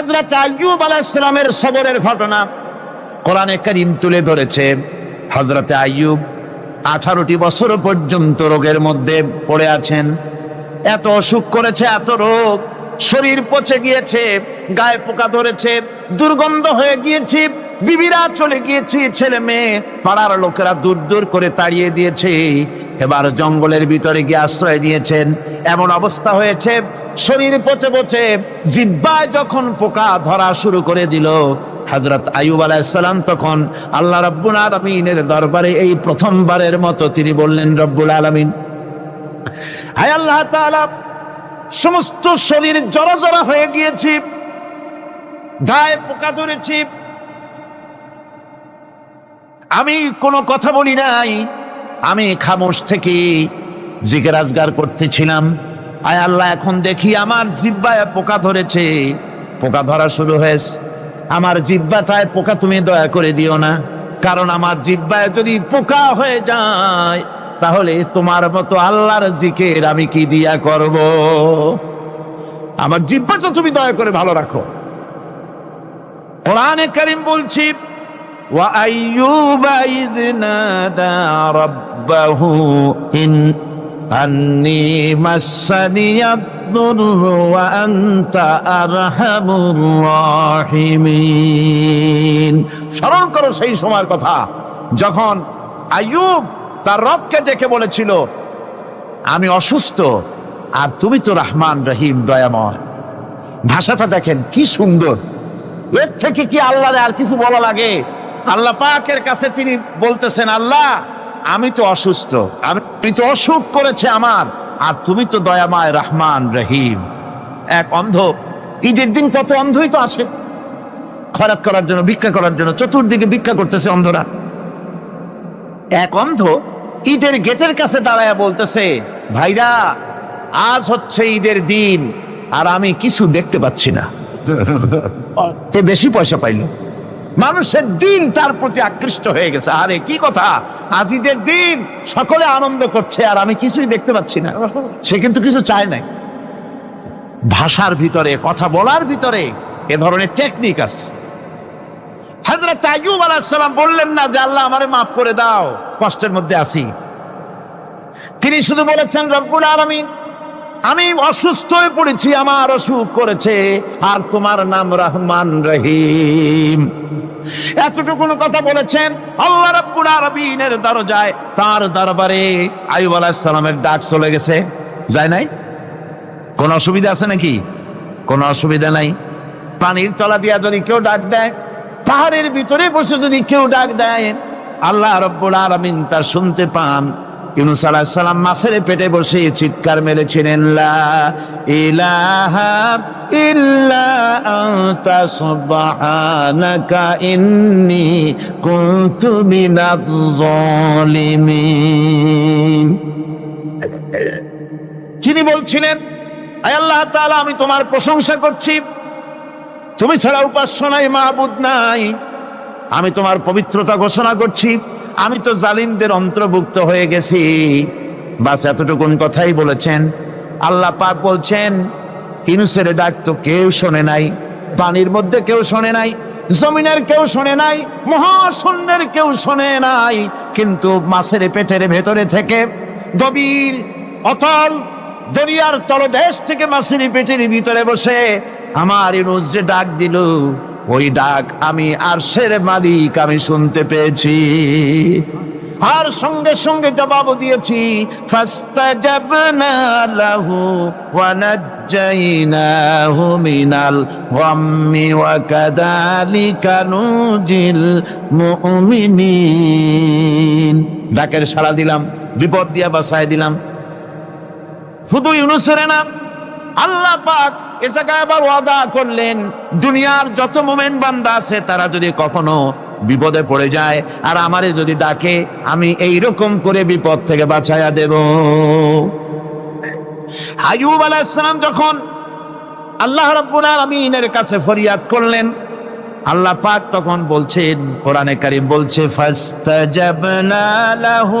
হজরত আইয়ুব আলাইসালামের সবরের ঘটনা কোরআনে করিম তুলে ধরেছে। হজরতে আইয়ুব আঠারোটি বছর পর্যন্ত রোগের মধ্যে পড়ে আছেন। এত অসুখ করেছে, এত রোগ, শরীর পচে গিয়েছে, গায়ে পোকা ধরেছে, দুর্গন্ধ হয়ে গিয়েছে, বিবিরা চলে গিয়েছে, ছেলে মেয়ে, পাড়ার লোকেরা দূর দূর করে তাড়িয়ে দিয়েছে। এবার জঙ্গলের ভিতরে গিয়ে আশ্রয় নিয়েছেন। এমন অবস্থা হয়েছে, শরীর পচে পচে, জিব্বায় যখন পোকা ধরা শুরু করে দিল হজরত আয়ুব আলাইসালাম তখন আল্লাহ রব্বুল আলমিনের দরবারে এই প্রথমবারের মতো তিনি বললেন, রব্বুল আলমিন, হায় আল্লাহ সমস্ত শরীর জড়া জড়া হয়ে গিয়েছি, গায়ে পোকা ধরেছি। আমি কোনো কথা বলি নাই আমি খামোশ থেকে জিজ্ঞাসগার করতেছিলাম, আয় আল্লাহ, এখন দেখি আমার জিব্বায় পোকা ধরেছে। পোকা ধরা শুরু হয়েছে। আমার জিব্বাটায় পোকা তুমি দয়া করে দিও না, কারণ আমার জিব্বায় যদি পোকা হয়ে যায়, তাহলে তোমার মতো আল্লাহর জিকের আমি কি দিয়া করব? আমার জিব্বাটা তুমি দয়া করে ভালো রাখো। কোরআনে করিম বলছি وأيوب إذ نادى ربه إن أني مسني الضر وأنت أرحم الراحمين স্মরণ করো সেই সময়ের কথা যখন আয়ুব তার রবকে ডেকে বলেছিল আমি অসুস্থ আর তুমি তো রহমান রহিম দয়াময় ভাষাটা দেখেন কি সুন্দর এর থেকে কি আল্লাহরে আর কিছু বলা লাগে আল্লাহ পাকের কাছে তিনি বলতেছেন আল্লাহ আমি তো অসুস্থ আমি তো অসুখ করেছে আমার আর তুমি তো দয়াময় রহমান রহিম। এক অন্ধ ঈদের দিন কত অন্ধই তো আছে। খরাক করার জন্য ভিক্ষা করার জন্য চতুর্দিকে ভিক্ষা করতেছে অন্ধরা। এক অন্ধ ঈদের গেটের কাছে দাঁড়ায় বলতেছে ভাইরা আজ হচ্ছে ঈদের দিন আর আমি কিছু দেখতে পাচ্ছি না। এ বেশি পয়সা পাইল। মানুষের দিন তার প্রতি আকৃষ্ট হয়ে গেছে। আরে, কি কথা? আজ ঈদের দিন সকলে আনন্দ করছে, আর আমি কিছুই দেখতে পাচ্ছি না। সে কিন্তু কিছু চায় নাই। ভাষার ভিতরে, কথা বলার ভিতরে এ ধরনের টেকনিক আছে। হাজরত আইয়ুব আলাইসালাম বললেন না যে, আল্লাহ আমারে মাফ করে দাও, কষ্টের মধ্যে আছি। তিনি শুধু বলেছেন, রব্বুল আলামিন আমি অসুস্থ হয়ে পড়েছি, আমার অসুখ করেছে, আর তোমার নাম রহমান রহিম। এতটুকুন কথা বলেছেন আল্লাহ রাব্বুল দরজায়, তার দরবারে আইয়ুব আলাইহিস ডাক চলে গেছে। যায় নাই? কোন অসুবিধা আছে নাকি? কোন অসুবিধা নাই। পানির তলা দিয়া যদি কেউ ডাক দেয়, পাহাড়ের ভিতরে বসে যদি কেউ ডাক দেয়, আল্লাহ রব্বুল আলামিন তা শুনতে পান। ইউনুস আলাইহিস সালাম মাছের পেটে বসে চিৎকার মেরেছিলেন যিনি বলছিলেন আল্লাহ তাআলা, আমি তোমার প্রশংসা করছি। তুমি ছাড়া উপাস্য নাই মাহবুদ নাই। আমি তোমার পবিত্রতা ঘোষণা করছি। আমি তো জালিমদের অন্তর্ভুক্ত হয়ে গেছি। বাস এতটুকুন কথাই বলেছেন। আল্লাহ পাক বলছেন ইনুসের ডাক তো কেউ শোনে নাই, পানির মধ্যে কেউ শোনে নাই, জমিনের কেউ শোনে নাই, মহাশূন্যের কেউ শোনে নাই। কিন্তু মাছের পেটের ভেতরে থেকে গভীর, অতল, দরিয়ার তলদেশ থেকে মাছের পেটের ভিতরে বসে আমার ইনুস যে ডাক দিল ওই ডাক আমি আর আরশের মালিক, আমি শুনতে পেয়েছি। আর সঙ্গে সঙ্গে জবাব দিয়েছি ডাকের সাড়া দিলাম, বিপদ দিয়া বাসায় দিলাম। শুধু ইউনুসের নাম আল্লাহ পাক এ জায়গায় করলেন, দুনিয়ার যত মোমেন বান্দা আছে, তারা যদি কখনো বিপদে পড়ে যায়, আর আমারে যদি ডাকে, আমি এই রকম করে বিপদ থেকে বাঁচাইয়া দেব। আইয়ুব আলাইহিসসালাম যখন আল্লাহ রাব্বুল আলামিনের কাছে ফরিয়াদ করলেন, আল্লাহ পাক তখন বলছেন, কোরআনে কারীম বলছে, ফাস্তাজাবনা লাহু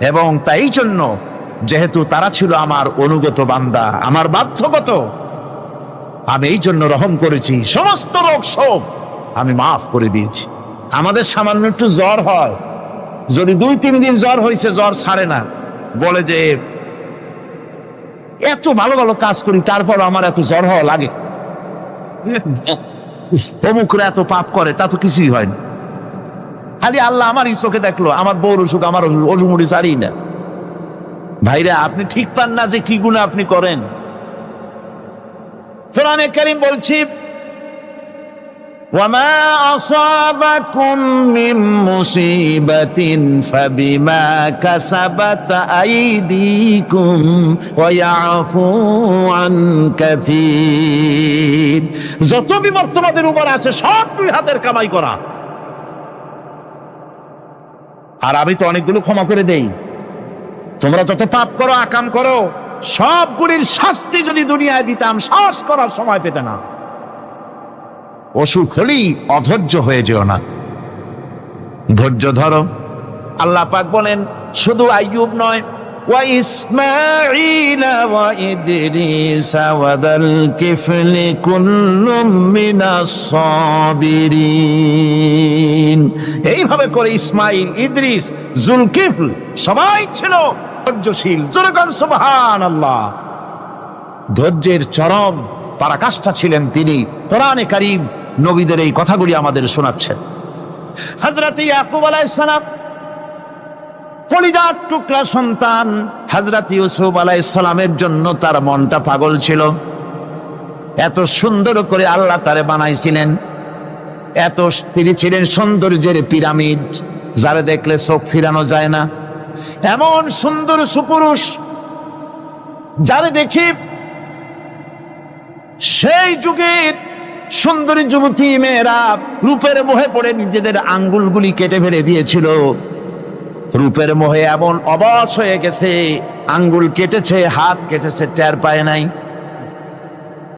এবং তাই জন্য যেহেতু তারা ছিল আমার অনুগত বান্দা আমার বাধ্যগত আমি এই জন্য রহম করেছি সমস্ত রোগ শোক আমি মাফ করে দিয়েছি। আমাদের সামান্য একটু জ্বর হয়। যদি দুই তিন দিন জ্বর হয়েছে জ্বর ছাড়ে না। বলে যে এত ভালো ভালো কাজ করি তারপর আমার এত জ্বর হওয়া লাগে। অমুকরা এত পাপ করে তা তো কিছুই হয় না। খালি আল্লাহ আমার এই চোখে দেখলো আমার বউর অসুখ আমার অজুমুড়ি সারি না ভাইরা আপনি ঠিক পান না যে কি গুণা আপনি করেন কোরআনে কারিম বলছি وما أصابكم من مصيبة فبما كسبت أيديكم ويعفو عن كثير যত বিপদ তোমাদের উপর আছে সব দুই হাতের কামাই করা আর আমি তো অনেকগুলো ক্ষমা করে দেই। তোমরা যত পাপ করো, আকাম করো, সবগুলির শাস্তি যদি দুনিয়ায় দিতাম শ্বাস করার সময় পেতে না। অসুখ হলেই অধৈর্য হয়ে যেও না। ধৈর্য ধরো। আল্লাহ পাক বলেন, শুধু আইয়ুব নয় وإسماعيل وإدريس وذا الكفل كل من الصابرين এইভাবে করে ইসমাইল ইদ্রিস জুলকিফল সবাই ছিল ধৈর্যশীল জোরগান সুবহান আল্লাহ ধৈর্যের চরম পরাকাষ্ঠা ছিলেন তিনি কোরআনে কারিম নবীদের এই কথাগুলি আমাদের শোনাচ্ছেন হজরত ইয়াকুব আলাইসালাম কলিজার টুকরা সন্তান হজরত ইউসুফ আলাইসালামের জন্য তার মনটা পাগল ছিল। এত সুন্দর করে আল্লাহ তারে বানাইছিলেন। এত তিনি ছিলেন সৌন্দর্যের পিরামিড, যারা দেখলে চোখ ফিরানো যায় না। এমন সুন্দর সুপুরুষ, যারে দেখি সেই যুগের সুন্দরী যুবতী মেয়েরা রূপের মোহে পড়ে নিজেদের আঙ্গুলগুলি কেটে ফেলে দিয়েছিল। রূপের মোহে এমন অবাস হয়ে গেছে আঙ্গুল কেটেছে হাত কেটেছে টের পায় নাই।